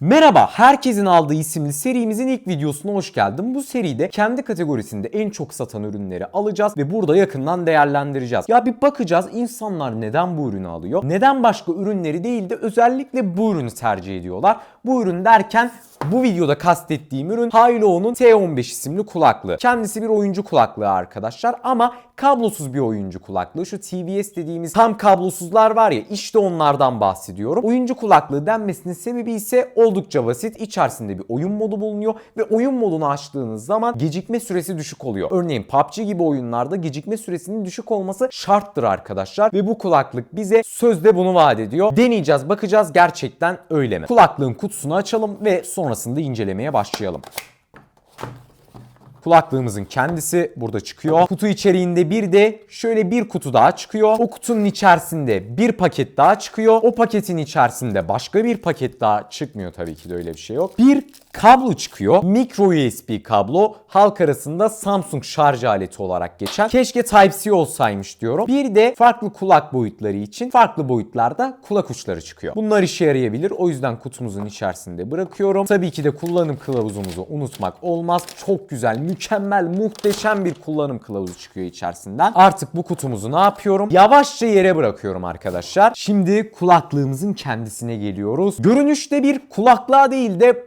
Merhaba, herkesin aldığı isimli serimizin ilk videosuna hoş geldin. Bu seride kendi kategorisinde en çok satan ürünleri alacağız ve burada yakından değerlendireceğiz. Ya bir bakacağız insanlar neden bu ürünü alıyor? Neden başka ürünleri değil de özellikle bu ürünü tercih ediyorlar? Bu ürün derken bu videoda kastettiğim ürün Hailuo'nun T15 isimli kulaklığı. Kendisi bir oyuncu kulaklığı arkadaşlar ama kablosuz bir oyuncu kulaklığı. Şu TVS dediğimiz tam kablosuzlar var ya işte onlardan bahsediyorum. Oyuncu kulaklığı denmesinin sebebi ise oldukça basit. İçerisinde bir oyun modu bulunuyor ve oyun modunu açtığınız zaman gecikme süresi düşük oluyor. Örneğin PUBG gibi oyunlarda gecikme süresinin düşük olması şarttır arkadaşlar ve bu kulaklık bize sözde bunu vaat ediyor. Deneyeceğiz, bakacağız gerçekten öyle mi? Kulaklığın kutusunu açalım ve sonrasında incelemeye başlayalım. Kulaklığımızın kendisi burada çıkıyor. Kutu içeriğinde bir de şöyle bir kutu daha çıkıyor. O kutunun içerisinde bir paket daha çıkıyor. O paketin içerisinde başka bir paket daha çıkmıyor tabii ki de öyle bir şey yok. Bir kablo çıkıyor. Micro USB kablo. Halk arasında Samsung şarj aleti olarak geçen. Keşke Type-C olsaymış diyorum. Bir de farklı kulak boyutları için farklı boyutlarda kulak uçları çıkıyor. Bunlar işe yarayabilir. O yüzden kutumuzun içerisinde bırakıyorum. Tabii ki de kullanım kılavuzumuzu unutmak olmaz. Çok güzel, mükemmel, muhteşem bir kullanım kılavuzu çıkıyor içerisinden. Artık bu kutumuzu ne yapıyorum? Yavaşça yere bırakıyorum arkadaşlar. Şimdi kulaklığımızın kendisine geliyoruz. Görünüşte bir kulaklığa değil de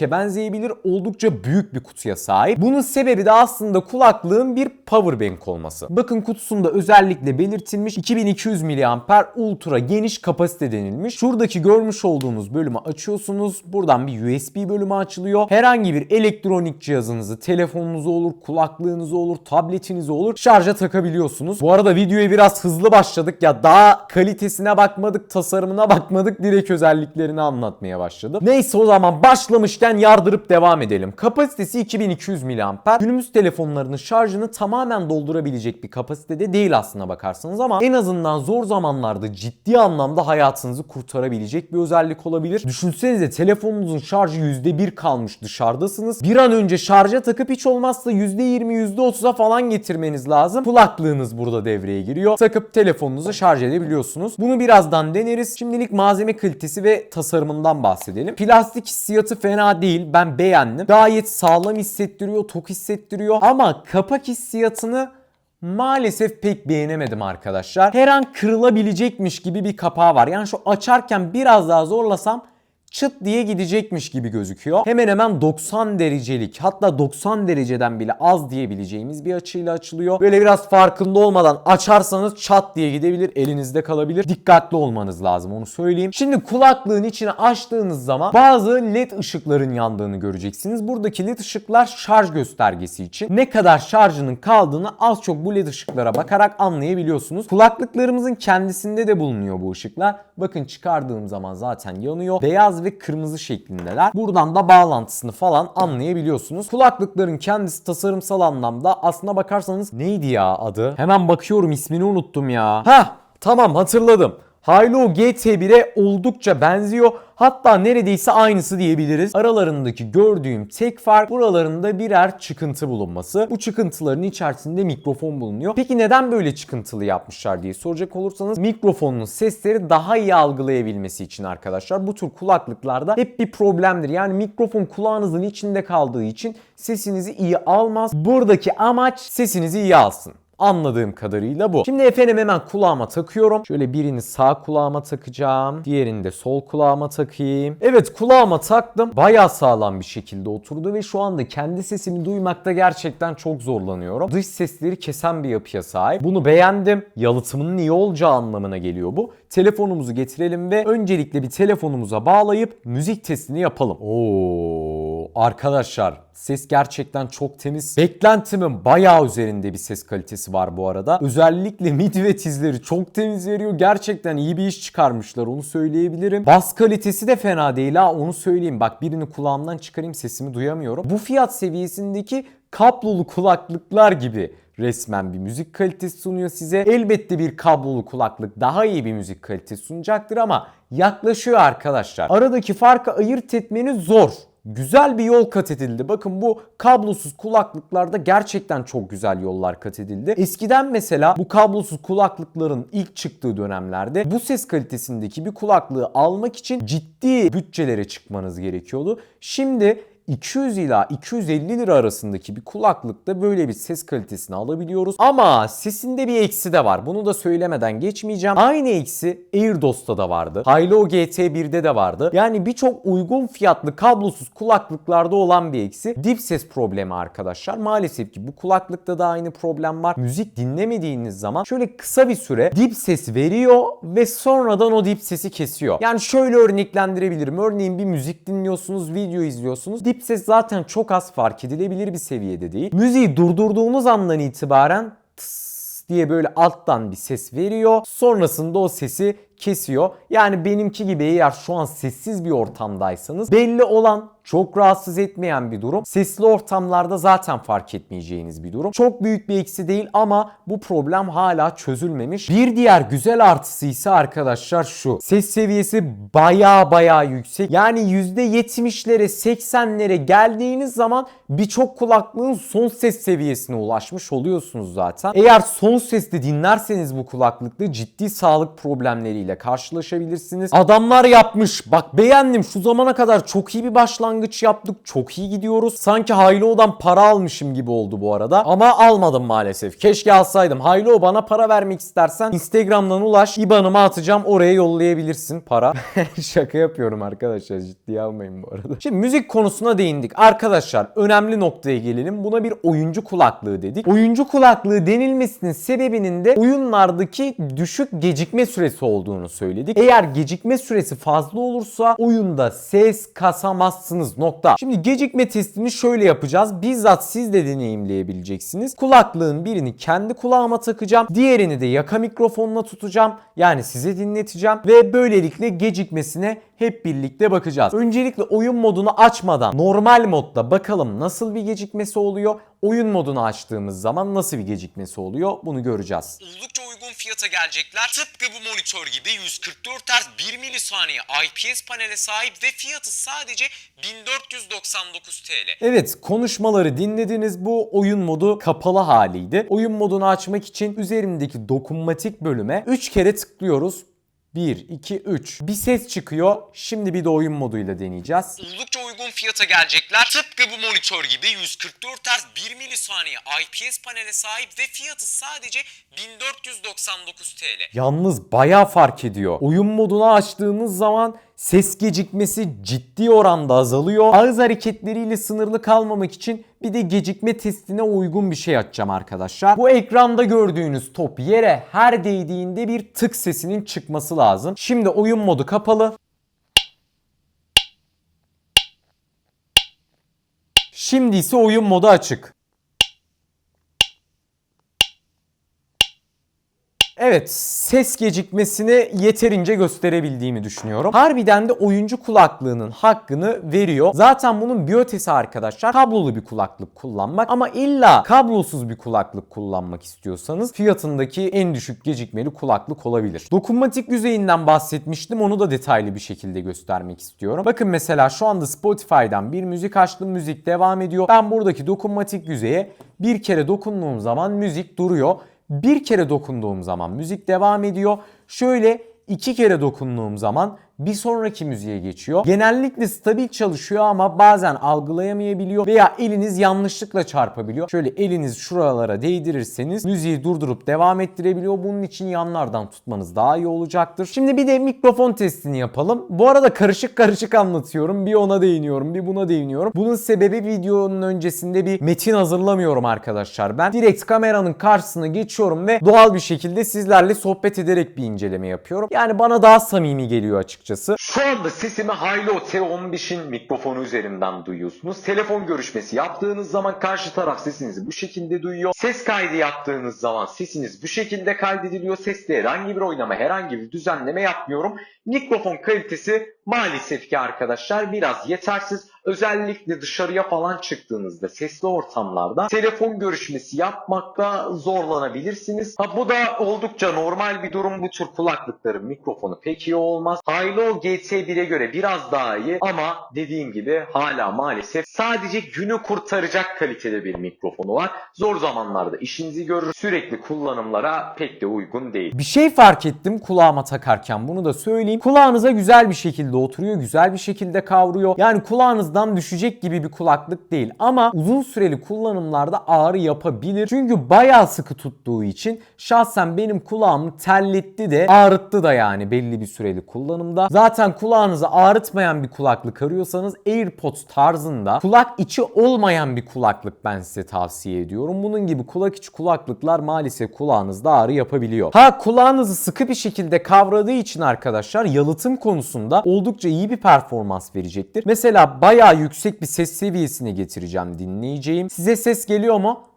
powerbank'e benzeyebilir. Oldukça büyük bir kutuya sahip. Bunun sebebi de aslında kulaklığın bir powerbank olması. Bakın kutusunda özellikle belirtilmiş 2200 mAh ultra geniş kapasite denilmiş. Şuradaki görmüş olduğunuz bölümü açıyorsunuz. Buradan bir USB bölümü açılıyor. Herhangi bir elektronik cihazınızı, telefonunuzu olur, kulaklığınızı olur, tabletinizi olur şarja takabiliyorsunuz. Bu arada videoya biraz hızlı başladık ya daha kalitesine bakmadık, tasarımına bakmadık, direkt özelliklerini anlatmaya başladım. Neyse o zaman başlamışken yardırıp devam edelim. Kapasitesi 2200 mAh. Günümüz telefonlarının şarjını tamamen doldurabilecek bir kapasitede değil aslına bakarsanız ama en azından zor zamanlarda ciddi anlamda hayatınızı kurtarabilecek bir özellik olabilir. Düşünsenize telefonunuzun şarjı %1 kalmış dışarıdasınız. Bir an önce şarja takıp hiç olmazsa %20 %30'a falan getirmeniz lazım. Kulaklığınız burada devreye giriyor. Takıp telefonunuzu şarj edebiliyorsunuz. Bunu birazdan deneriz. Şimdilik malzeme kalitesi ve tasarımından bahsedelim. Plastik hissiyatı fena değil. Ben beğendim. Gayet sağlam hissettiriyor, tok hissettiriyor. Ama kapak hissiyatını Maalesef pek beğenemedim arkadaşlar. Her an kırılabilecekmiş gibi bir kapağı var. Yani şu açarken biraz daha zorlasam çıt diye gidecekmiş gibi gözüküyor. Hemen hemen 90 derecelik hatta 90 dereceden bile az diyebileceğimiz bir açıyla açılıyor. Böyle biraz farkında olmadan açarsanız çat diye gidebilir elinizde kalabilir. Dikkatli olmanız lazım onu söyleyeyim. Şimdi kulaklığın içine açtığınız zaman bazı led ışıkların yandığını göreceksiniz. Buradaki led ışıklar şarj göstergesi için. Ne kadar şarjının kaldığını az çok bu led ışıklara bakarak anlayabiliyorsunuz. Kulaklıklarımızın kendisinde de bulunuyor bu ışıklar. Bakın çıkardığım zaman zaten yanıyor. Beyaz ve kırmızı şeklindeler. Buradan da bağlantısını falan anlayabiliyorsunuz. Kulaklıkların kendisi tasarımsal anlamda aslına bakarsanız neydi ya adı? Hemen bakıyorum ismini unuttum ya. Ha tamam hatırladım. Hilo GT1'e oldukça benziyor. Hatta neredeyse aynısı diyebiliriz. Aralarındaki gördüğüm tek fark buralarında birer çıkıntı bulunması. Bu çıkıntıların içerisinde mikrofon bulunuyor. Peki neden böyle çıkıntılı yapmışlar diye soracak olursanız mikrofonun sesleri daha iyi algılayabilmesi için arkadaşlar. Bu tür kulaklıklarda hep bir problemdir. Yani mikrofon kulağınızın içinde kaldığı için sesinizi iyi almaz. Buradaki amaç sesinizi iyi alsın. Anladığım kadarıyla bu. Şimdi efendim hemen kulağıma takıyorum. Şöyle birini sağ kulağıma takacağım. Diğerini de sol kulağıma takayım. Evet kulağıma taktım. Bayağı sağlam bir şekilde oturdu ve şu anda kendi sesimi duymakta gerçekten çok zorlanıyorum. Dış sesleri kesen bir yapıya sahip. Bunu beğendim. Yalıtımının iyi olacağı anlamına geliyor bu. Telefonumuzu getirelim ve öncelikle bir telefonumuza bağlayıp müzik testini yapalım. Oo arkadaşlar ses gerçekten çok temiz. Beklentimin bayağı üzerinde bir ses kalitesi var bu arada. Özellikle mid ve tizleri çok temiz veriyor. Gerçekten iyi bir iş çıkarmışlar onu söyleyebilirim. Bas kalitesi de fena değil ha onu söyleyeyim. Bak birini kulağımdan çıkarayım sesimi duyamıyorum. Bu fiyat seviyesindeki kablolu kulaklıklar gibi resmen bir müzik kalitesi sunuyor size. Elbette bir kablolu kulaklık daha iyi bir müzik kalitesi sunacaktır ama yaklaşıyor arkadaşlar. Aradaki farkı ayırt etmeniz zor güzel bir yol kat edildi. Bakın bu kablosuz kulaklıklarda gerçekten çok güzel yollar kat edildi. Eskiden mesela bu kablosuz kulaklıkların ilk çıktığı dönemlerde bu ses kalitesindeki bir kulaklığı almak için ciddi bütçelere çıkmanız gerekiyordu. Şimdi 200 ila 250 lira arasındaki bir kulaklıkta böyle bir ses kalitesini alabiliyoruz. Ama sesinde bir eksi de var. Bunu da söylemeden geçmeyeceğim. Aynı eksi AirDos'ta da vardı. Hilo GT1'de de vardı. Yani birçok uygun fiyatlı kablosuz kulaklıklarda olan bir eksi. Dip ses problemi arkadaşlar. Maalesef ki bu kulaklıkta da aynı problem var. Müzik dinlemediğiniz zaman şöyle kısa bir süre dip ses veriyor ve sonradan o dip sesi kesiyor. Yani şöyle örneklendirebilirim. Örneğin bir müzik dinliyorsunuz, video izliyorsunuz. Dip ses zaten çok az fark edilebilir bir seviyede değil. Müziği durdurduğunuz andan itibaren tıs diye böyle alttan bir ses veriyor. Sonrasında o sesi kesiyor. Yani benimki gibi eğer şu an sessiz bir ortamdaysanız belli olan çok rahatsız etmeyen bir durum. Sesli ortamlarda zaten fark etmeyeceğiniz bir durum. Çok büyük bir eksi değil ama bu problem hala çözülmemiş. Bir diğer güzel artısı ise arkadaşlar şu. Ses seviyesi baya baya yüksek. Yani %70'lere 80'lere geldiğiniz zaman birçok kulaklığın son ses seviyesine ulaşmış oluyorsunuz zaten. Eğer son sesli dinlerseniz bu kulaklıkta ciddi sağlık problemleriyle karşılaşabilirsiniz. Adamlar yapmış. Bak beğendim. Şu zamana kadar çok iyi bir başlangıç yaptık. Çok iyi gidiyoruz. Sanki Haylo'dan para almışım gibi oldu bu arada. Ama almadım maalesef. Keşke alsaydım. Haylo bana para vermek istersen Instagram'dan ulaş. IBAN'ıma atacağım. Oraya yollayabilirsin para. Şaka yapıyorum arkadaşlar. Ciddiye almayın bu arada. Şimdi müzik konusuna değindik. Arkadaşlar önemli noktaya gelelim. Buna bir oyuncu kulaklığı dedik. Oyuncu kulaklığı denilmesinin sebebinin de oyunlardaki düşük gecikme süresi olduğunu söyledik. Eğer gecikme süresi fazla olursa oyunda ses kasamazsınız nokta. Şimdi gecikme testini şöyle yapacağız. Bizzat siz de deneyimleyebileceksiniz. Kulaklığın birini kendi kulağıma takacağım. Diğerini de yaka mikrofonuna tutacağım. Yani size dinleteceğim ve böylelikle gecikmesine hep birlikte bakacağız. Öncelikle oyun modunu açmadan normal modda bakalım nasıl bir gecikmesi oluyor. Oyun modunu açtığımız zaman nasıl bir gecikmesi oluyor bunu göreceğiz. Oldukça uygun fiyata gelecekler. Tıpkı bu monitör gibi 144 Hz 1 milisaniye IPS panele sahip ve fiyatı sadece 1499 TL. Evet konuşmaları dinlediniz. Bu oyun modu kapalı haliydi. Oyun modunu açmak için üzerindeki dokunmatik bölüme 3 kere tıklıyoruz. 1, 2, 3. Bir ses çıkıyor. Şimdi bir de oyun moduyla deneyeceğiz. Oldukça uygun fiyata gelecekler. Tıpkı bu monitör gibi 144 Hz 1 milisaniye IPS panele sahip ve fiyatı sadece 1499 TL. Yalnız bayağı fark ediyor. Oyun modunu açtığımız zaman ses gecikmesi ciddi oranda azalıyor. Ağız hareketleriyle sınırlı kalmamak için bir de gecikme testine uygun bir şey açacağım arkadaşlar. Bu ekranda gördüğünüz top yere her değdiğinde bir tık sesinin çıkması lazım. Şimdi oyun modu kapalı. Şimdi ise oyun modu açık. Evet, ses gecikmesini yeterince gösterebildiğimi düşünüyorum. Harbiden de oyuncu kulaklığının hakkını veriyor. Zaten bunun bir ötesi arkadaşlar kablolu bir kulaklık kullanmak ama illa kablosuz bir kulaklık kullanmak istiyorsanız fiyatındaki en düşük gecikmeli kulaklık olabilir. Dokunmatik yüzeyinden bahsetmiştim. Onu da detaylı bir şekilde göstermek istiyorum. Bakın mesela şu anda Spotify'dan bir müzik açtım. Müzik devam ediyor. Ben buradaki dokunmatik yüzeye bir kere dokunduğum zaman müzik duruyor. Bir kere dokunduğum zaman müzik devam ediyor. Şöyle iki kere dokunduğum zaman bir sonraki müziğe geçiyor. Genellikle stabil çalışıyor ama bazen algılayamayabiliyor veya eliniz yanlışlıkla çarpabiliyor. Şöyle eliniz şuralara değdirirseniz müziği durdurup devam ettirebiliyor. Bunun için yanlardan tutmanız daha iyi olacaktır. Şimdi bir de mikrofon testini yapalım. Bu arada karışık karışık anlatıyorum. Bir ona değiniyorum, bir buna değiniyorum. Bunun sebebi videonun öncesinde bir metin hazırlamıyorum arkadaşlar ben. Direkt kameranın karşısına geçiyorum ve doğal bir şekilde sizlerle sohbet ederek bir inceleme yapıyorum. Yani bana daha samimi geliyor açıkçası. Şu anda sesimi Hilo T15'in mikrofonu üzerinden duyuyorsunuz. Telefon görüşmesi yaptığınız zaman karşı taraf sesinizi bu şekilde duyuyor. Ses kaydı yaptığınız zaman sesiniz bu şekilde kaydediliyor. Seste herhangi bir oynama, herhangi bir düzenleme yapmıyorum. Mikrofon kalitesi maalesef ki arkadaşlar biraz yetersiz. Özellikle dışarıya falan çıktığınızda sesli ortamlarda telefon görüşmesi yapmakta zorlanabilirsiniz. Ha, bu da oldukça normal bir durum. Bu tür kulaklıkların mikrofonu pek iyi olmaz. Hilo GT1'e göre biraz daha iyi ama dediğim gibi hala maalesef sadece günü kurtaracak kalitede bir mikrofonu var. Zor zamanlarda işinizi görür. Sürekli kullanımlara pek de uygun değil. Bir şey fark ettim kulağıma takarken bunu da söyleyeyim. Kulağınıza güzel bir şekilde oturuyor, güzel bir şekilde kavruyor. Yani kulağınızdan düşecek gibi bir kulaklık değil ama uzun süreli kullanımlarda ağrı yapabilir. Çünkü bayağı sıkı tuttuğu için şahsen benim kulağımı terletti de ağrıttı da yani belli bir süreli kullanımda. Zaten kulağınızı ağrıtmayan bir kulaklık arıyorsanız AirPods tarzında kulak içi olmayan bir kulaklık ben size tavsiye ediyorum. Bunun gibi kulak içi kulaklıklar maalesef kulağınızda ağrı yapabiliyor. Ha kulağınızı sıkı bir şekilde kavradığı için arkadaşlar yalıtım konusunda oldukça iyi bir performans verecektir. Mesela bayağı yüksek bir ses seviyesine getireceğim dinleyeceğim. Size ses geliyor mu?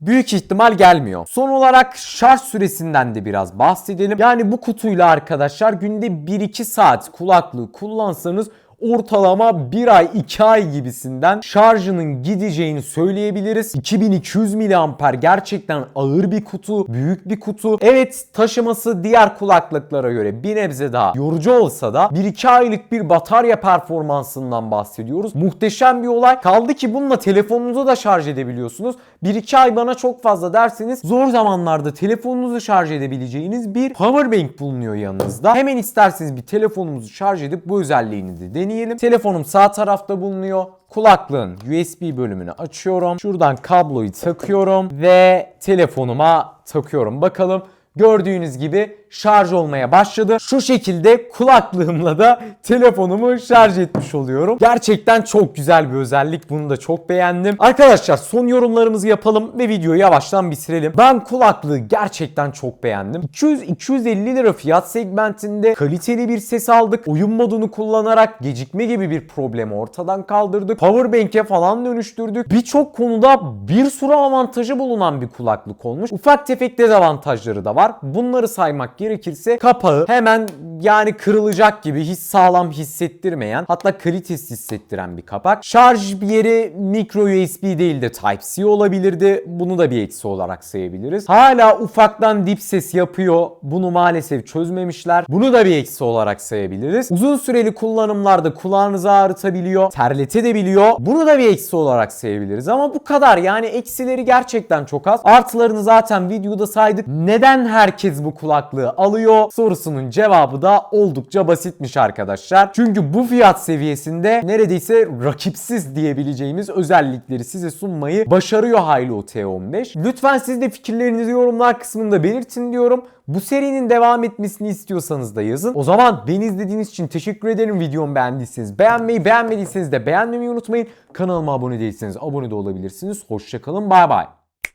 Büyük ihtimal gelmiyor. Son olarak şarj süresinden de biraz bahsedelim. Yani bu kutuyla arkadaşlar günde 1-2 saat kulaklığı kullansanız ortalama 1 ay 2 ay gibisinden şarjının gideceğini söyleyebiliriz. 2200 mAh gerçekten ağır bir kutu, büyük bir kutu. Evet taşıması diğer kulaklıklara göre bir nebze daha yorucu olsa da 1-2 aylık bir batarya performansından bahsediyoruz. Muhteşem bir olay. Kaldı ki bununla telefonunuzu da şarj edebiliyorsunuz. 1-2 ay bana çok fazla derseniz zor zamanlarda telefonunuzu şarj edebileceğiniz bir powerbank bulunuyor yanınızda. Hemen isterseniz bir telefonumuzu şarj edip bu özelliğini de deneyelim. Telefonum sağ tarafta bulunuyor. Kulaklığın USB bölümünü açıyorum. Şuradan kabloyu takıyorum ve telefonuma takıyorum. Bakalım gördüğünüz gibi şarj olmaya başladı. Şu şekilde kulaklığımla da telefonumu şarj etmiş oluyorum. Gerçekten çok güzel bir özellik. Bunu da çok beğendim. Arkadaşlar son yorumlarımızı yapalım ve videoyu yavaştan bitirelim. Ben kulaklığı gerçekten çok beğendim. 200-250 lira fiyat segmentinde kaliteli bir ses aldık. Oyun modunu kullanarak gecikme gibi bir problemi ortadan kaldırdık. Powerbank'e falan dönüştürdük. Birçok konuda bir sürü avantajı bulunan bir kulaklık olmuş. Ufak tefek dezavantajları da var. Bunları saymak gerekirse kapağı hemen yani kırılacak gibi hiç sağlam hissettirmeyen hatta kalitesiz hissettiren bir kapak. Şarj yeri micro USB değil de Type-C olabilirdi. Bunu da bir eksi olarak sayabiliriz. Hala ufaktan dip ses yapıyor. Bunu maalesef çözmemişler. Bunu da bir eksi olarak sayabiliriz. Uzun süreli kullanımlarda kulağınızı ağrıtabiliyor, terletebiliyor. Bunu da bir eksi olarak sayabiliriz ama bu kadar. Yani eksileri gerçekten çok az. Artılarını zaten videoda saydık. Neden herkes bu kulaklığı alıyor sorusunun cevabı da oldukça basitmiş arkadaşlar. Çünkü bu fiyat seviyesinde neredeyse rakipsiz diyebileceğimiz özellikleri size sunmayı başarıyor Hilo T15. Lütfen siz de fikirlerinizi yorumlar kısmında belirtin diyorum. Bu serinin devam etmesini istiyorsanız da yazın. O zaman beni izlediğiniz için teşekkür ederim. Videomu beğendiyseniz beğenmeyi, beğenmediyseniz de beğenmeyi unutmayın. Kanalıma abone değilseniz abone de olabilirsiniz. Hoşçakalın, bay bay.